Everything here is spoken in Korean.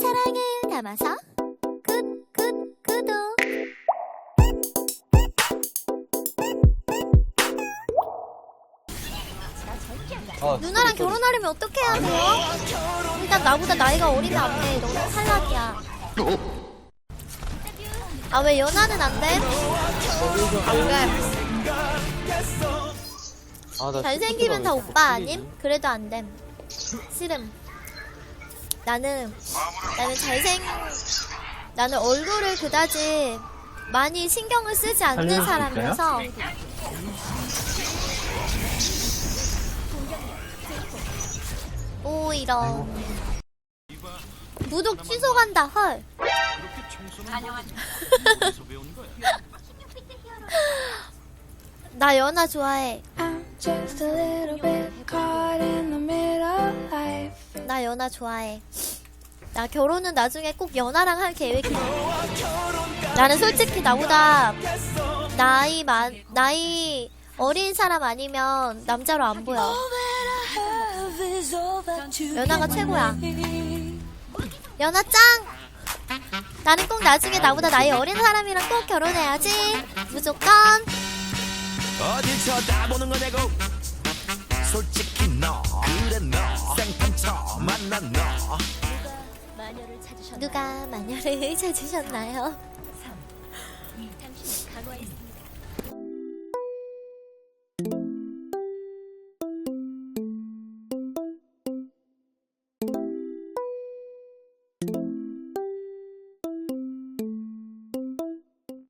사랑을 담아서 굿굿 구독 아, 누나랑 결혼하려면 어떻게 해야 돼요? 일단 나보다 나이가 어리면 안 돼. 너는 탈락이야. 아 왜 연하는 안 돼? 안 돼. 아, 나 잘생기면 다 오빠. 아님? 그래도 안 됨. 싫음. 나는 나는 잘생 나는 얼굴을 그다지 많이 신경을 쓰지 않는 사람이어서. 오 이런 구독 취소간다 헐. 나 연아 좋아해 나 연아 좋아해. 나 결혼은 나중에 꼭 연아랑 할 계획이야. 나는 솔직히 나보다 나이 많 나이 어린 사람 아니면 남자로 안 보여. 연아가 최고야. 연아 짱! 나는 꼭 나중에 나보다 나이 어린 사람이랑 꼭 결혼해야지. 무조건. 어딜 쳐다보는 거냐고 솔직히 너 그래 너 생판처 만난 너 누가 마녀를 찾으셨나요?